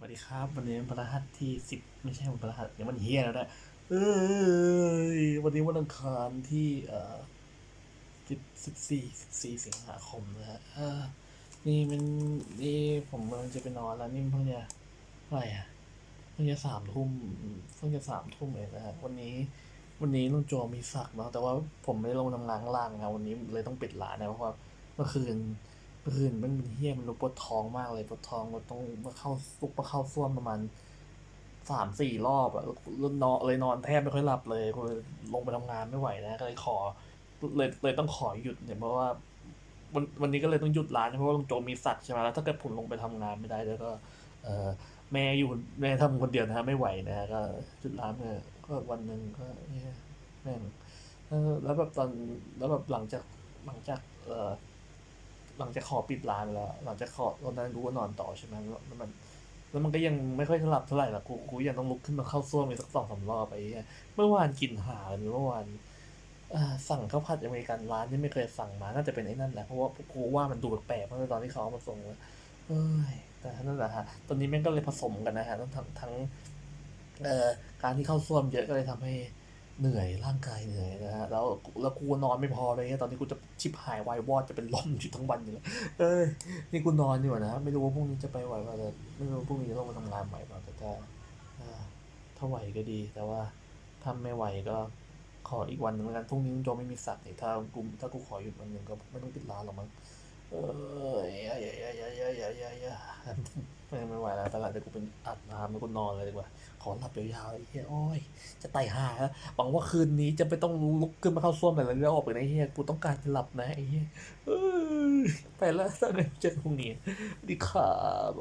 สวัสดีครับ วันนี้วันพฤหัสที่สิบไม่ใช่วันพฤหัสเดี๋ยวมันเฮียแล้วนะเอ้ยวันนี้วันอังคารที่เอ่อสิบสิบสี่สิบสี่สิงหาคมนะฮะนี่มันนี่ผมกำลังจะไปนอนแล้วนี่มันเพิ่งจะอะไรอะเพิ่งจะสามทุ่มเพิ่งจะสามทุ่มเองนะฮะวันนี้ วันนี้ลุงโจมีสักเนาะแต่ว่าผมไม่ได้ลงทำงานข้างล่างนะวันนี้เลยต้องปิดร้านนะเพราะว่าเมื่อคืน เมื่นมันเป็นเฮี้ยมันรู้ปวดท้องมากเลยปวดท้องเราต้องมาเข้าซุกมาเข้าซ่วมประมาณสามสี่รอบอะแล้วนอนเลยนอนแทบไม่ค่อยหลับเลยก็เลยลงไปทำงานไม่ไหวนะก็เลยขอ เลยเลยต้องขอหยุดเนี่ยเพราะว่าวันวันนี้ก็เลยต้องหยุดร้านเพราะว่าลุงโจมีสัตว์ใช่ไหมแล้วถ้าเกิดผมลงไปทำงานไม่ได้แล้วก็ เออแม่อยู่แม่ทำคนเดียวนะฮะไม่ไหวนะฮะก็หยุดร้านเนี่ยก็วันหนึ่งก็เนี่ยแม่งแล้วแบบตอนแล้วแบบหลังจากหลังจาก เออ หลังจากขอปิดร้านแล้ว หลังจากขอตอนนั้นรู้ว่านอนต่อใช่ไหมแล้วมันแล้วมันก็ยังไม่ค่อยหลับเท่าไหร่ละกูกูยังต้องลุกขึ้นมาเข้าส้วมอีกสักสองสามรอบไปเหี้ยเมื่อวานกินหาเลยเมื่อวานสั่งข้าวผัดอเมริกันร้านที่ไม่เคยสั่งมา น่าจะเป็นไอ้นั่นแหละ เพราะว่ากูว่ามันดูแปลกๆเพราะตอนที่เขาเอามาส่งเลยเอ้ยแต่นั่นแหละฮะ ตอนนี้แม่งก็เลยผสมกันนะฮะทั้งทั้งทั้งเอ่อการที่เข้าส้วมเยอะก็เลยทำให้ เหนื่อยร่างกายเหนื่อยนะฮะแล้วแล้วกูนอนไม่พอเลยเนี่ยตอนนี้กูจะชิบหายวายวอดจะเป็นลมอยู่ทั้งวันอยู่แล้วเอ้ยนี่กูนอนอยู่นะไม่รู้ว่าพรุ่งนี้จะไปไหวเปล่าแต่ไม่รู้ว่าพรุ่งนี้จะต้องมาทำงานไหวเปล่าแต่ถ้าถ้าไหวก็ดี แต่ว่าถ้าไม่ไหวก็ขออีกวันหนึ่งแล้วกันพรุ่งนี้โจไม่มีสัตว์นี่ถ้ากูถ้ากูขอหยุดวันหนึ่งก็ไม่ต้องปิดร้านหรอกมั้งเอ้ยอ ไม่ไม่ไหวแล้วตลาดแต่กูเป็นอัดน้ำแล้วกูนอนเลยดีกว่า ขอหลับยาวๆไอ้เฮียโอ้ย จะไต่หาแล้วหวังว่าคืนนี้จะไม่ต้องลุกขึ้นมาเข้าส้วมอะไรแล้วออกไปนะไอ้เฮียกูต้องการจะหลับนะไอ้เฮียไปแล้วตั้งแต่เจอกันพรุ่งนี้ดีครับ